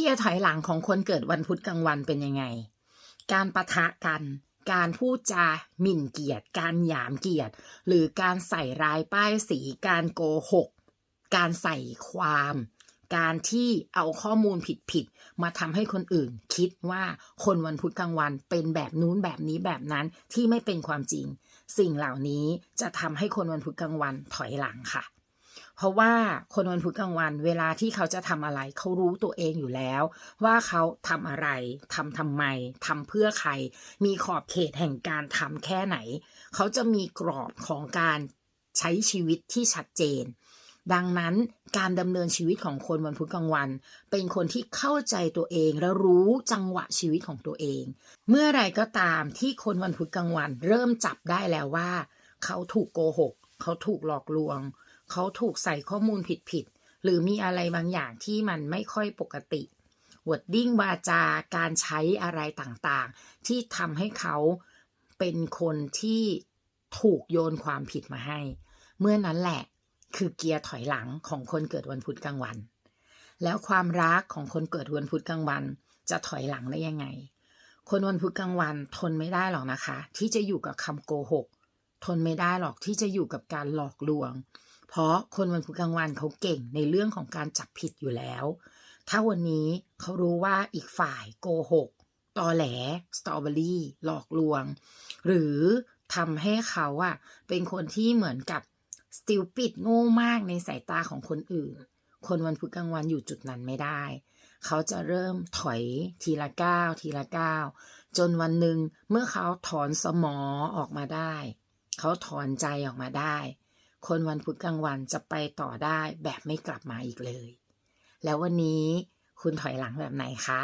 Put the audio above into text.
เกียร์ถอยหลังของคนเกิดวันพุธกลางวันเป็นยังไง การปะทะกัน การพูดจาหมิ่นเกียรติ การหยามเกียรติ หรือการใส่ร้ายป้ายสีการโกหก การใส่ความ การที่เอาข้อมูลผิดๆมาทำให้คนอื่น คิดว่าคนวันพุธกลางวันเป็นแบบนู้นแบบนี้แบบนั้นที่ไม่เป็นความจริง สิ่งเหล่านี้จะทำให้คนวันพุธกลางวันถอยหลังค่ะ เพราะว่าคนวันพุธกลางวันเวลาที่เขาจะทำอะไร เขารู้ตัวเองอยู่แล้ว ว่าเขาทำอะไรทำทำไมทำเพื่อใคร มีขอบเขตแห่งการทำแค่ไหน เขาจะมีกรอบของการใช้ชีวิตที่ชัดเจน ดังนั้นการดำเนินชีวิตของคนวันพุธกลางวัน เป็นคนที่เข้าใจตัวเองและรู้จังหวะชีวิตของตัวเอง เมื่อไรก็ตามที่คนวันพุธกลางวัน เริ่มจับได้แล้วว่า เขาถูกโกหก เขาถูกหลอกลวง เขาถูกใส่ข้อมูลผิดๆหรือมีอะไรบางอย่างที่มันไม่ค่อยปกติวดดิ้งวาจาการใช้อะไรต่างๆ ที่ทำให้เขาเป็นคนที่ถูกโยนความผิดมาให้ เมื่อนั้นแหละคือเกียร์ถอยหลังของคนเกิดวันพุธกลางวัน แล้วความรักของคนเกิดวันพุธกลางวัน จะถอยหลังได้ยังไง คนวันพุธกลางวันทนไม่ได้หรอกนะคะ ที่จะอยู่กับคำโกหก ทนไม่ได้หรอกที่จะอยู่กับการหลอกลวง เพราะคนวันพุธกลางวันเขาเก่งในเรื่องของการจับผิดอยู่แล้ว ถ้าวันนี้เขารู้ว่าอีกฝ่ายโกหกตอแหลสตรอเบอรี่หลอกลวง หรือทำให้เขาอะเป็นคนที่เหมือนกับสติลปิดโง่มากในสายตาของคนอื่น คนวันพุธกลางวันอยู่จุดนั้นไม่ได้ เขาจะเริ่มถอยทีละก้าวทีละก้าวจนวันหนึ่งเมื่อเขาถอนสมอออกมาได้ เขาถอนใจออกมาได้ คนวันพุธกลางวันจะไปต่อได้แบบไม่กลับมาอีกเลย แล้ววันนี้คุณถอยหลังแบบไหนคะ